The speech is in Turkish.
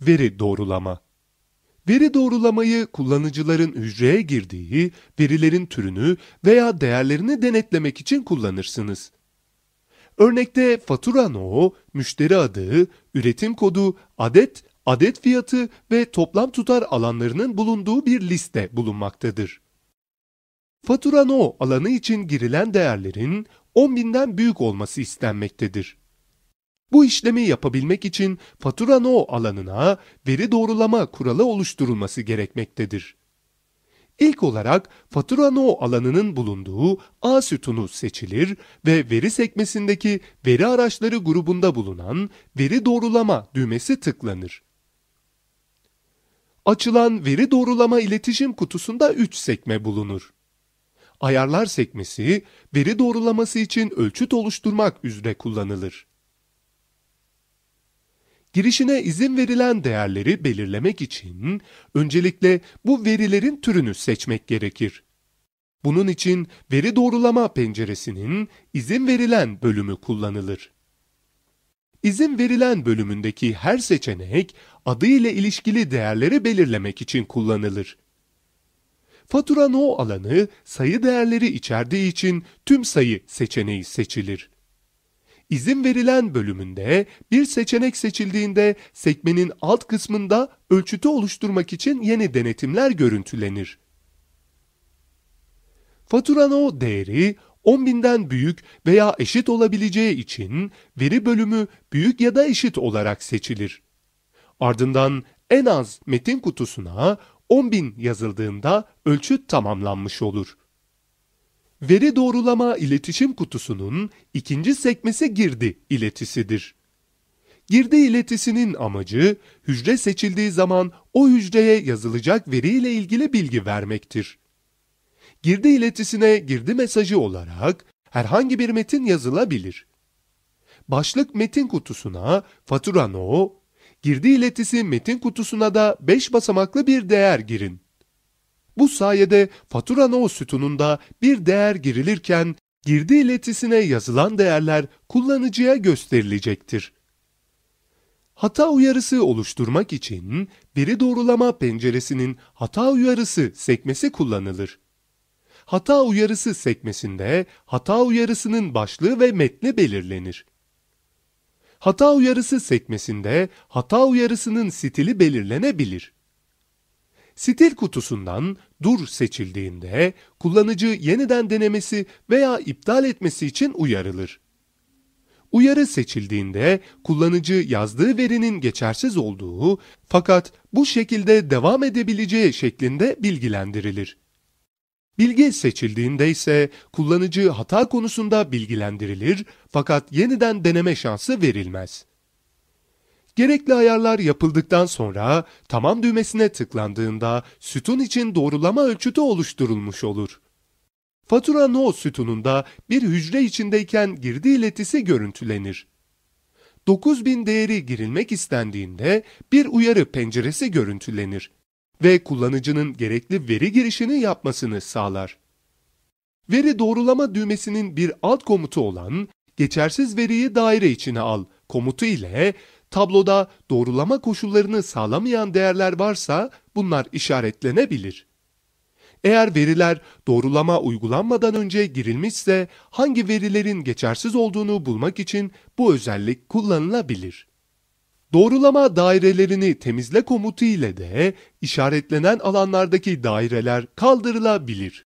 Veri doğrulama Veri doğrulamayı kullanıcıların hücreye girdiği verilerin türünü veya değerlerini denetlemek için kullanırsınız. Örnekte fatura no, müşteri adı, üretim kodu, adet, adet fiyatı ve toplam tutar alanlarının bulunduğu bir liste bulunmaktadır. Fatura no alanı için girilen değerlerin 10.000'den büyük olması istenmektedir. Bu işlemi yapabilmek için fatura no alanına veri doğrulama kuralı oluşturulması gerekmektedir. İlk olarak fatura no alanının bulunduğu A sütunu seçilir ve veri sekmesindeki veri araçları grubunda bulunan veri doğrulama düğmesi tıklanır. Açılan veri doğrulama iletişim kutusunda 3 sekme bulunur. Ayarlar sekmesi veri doğrulaması için ölçüt oluşturmak üzere kullanılır. Girişine izin verilen değerleri belirlemek için öncelikle bu verilerin türünü seçmek gerekir. Bunun için veri doğrulama penceresinin izin verilen bölümü kullanılır. İzin verilen bölümündeki her seçenek adı ile ilişkili değerleri belirlemek için kullanılır. Fatura no alanı sayı değerleri içerdiği için tüm sayı seçeneği seçilir. İzin verilen bölümünde bir seçenek seçildiğinde sekmenin alt kısmında ölçütü oluşturmak için yeni denetimler görüntülenir. Fatura no değeri 10.000'den büyük veya eşit olabileceği için veri bölümü büyük ya da eşit olarak seçilir. Ardından en az metin kutusuna 10.000 yazıldığında ölçüt tamamlanmış olur. Veri doğrulama iletişim kutusunun ikinci sekmesi girdi iletisidir. Girdi iletisinin amacı hücre seçildiği zaman o hücreye yazılacak veri ile ilgili bilgi vermektir. Girdi iletisine girdi mesajı olarak herhangi bir metin yazılabilir. Başlık metin kutusuna fatura no, girdi iletisi metin kutusuna da 5 basamaklı bir değer girin. Bu sayede fatura no sütununda bir değer girilirken girdi iletisine yazılan değerler kullanıcıya gösterilecektir. Hata uyarısı oluşturmak için veri doğrulama penceresinin hata uyarısı sekmesi kullanılır. Hata uyarısı sekmesinde hata uyarısının başlığı ve metni belirlenir. Hata uyarısı sekmesinde hata uyarısının stili belirlenebilir. Stil kutusundan dur seçildiğinde kullanıcı yeniden denemesi veya iptal etmesi için uyarılır. Uyarı seçildiğinde kullanıcı yazdığı verinin geçersiz olduğu fakat bu şekilde devam edebileceği şeklinde bilgilendirilir. Bilgi seçildiğinde ise kullanıcı hata konusunda bilgilendirilir fakat yeniden deneme şansı verilmez. Gerekli ayarlar yapıldıktan sonra tamam düğmesine tıklandığında sütun için doğrulama ölçütü oluşturulmuş olur. Fatura no sütununda bir hücre içindeyken girdi iletisi görüntülenir. 9000 değeri girilmek istendiğinde bir uyarı penceresi görüntülenir ve kullanıcının gerekli veri girişini yapmasını sağlar. Veri doğrulama düğmesinin bir alt komutu olan geçersiz veriyi daire içine al komutu ile tabloda doğrulama koşullarını sağlamayan değerler varsa bunlar işaretlenebilir. Eğer veriler doğrulama uygulanmadan önce girilmişse hangi verilerin geçersiz olduğunu bulmak için bu özellik kullanılabilir. Doğrulama dairelerini temizle komutu ile de işaretlenen alanlardaki daireler kaldırılabilir.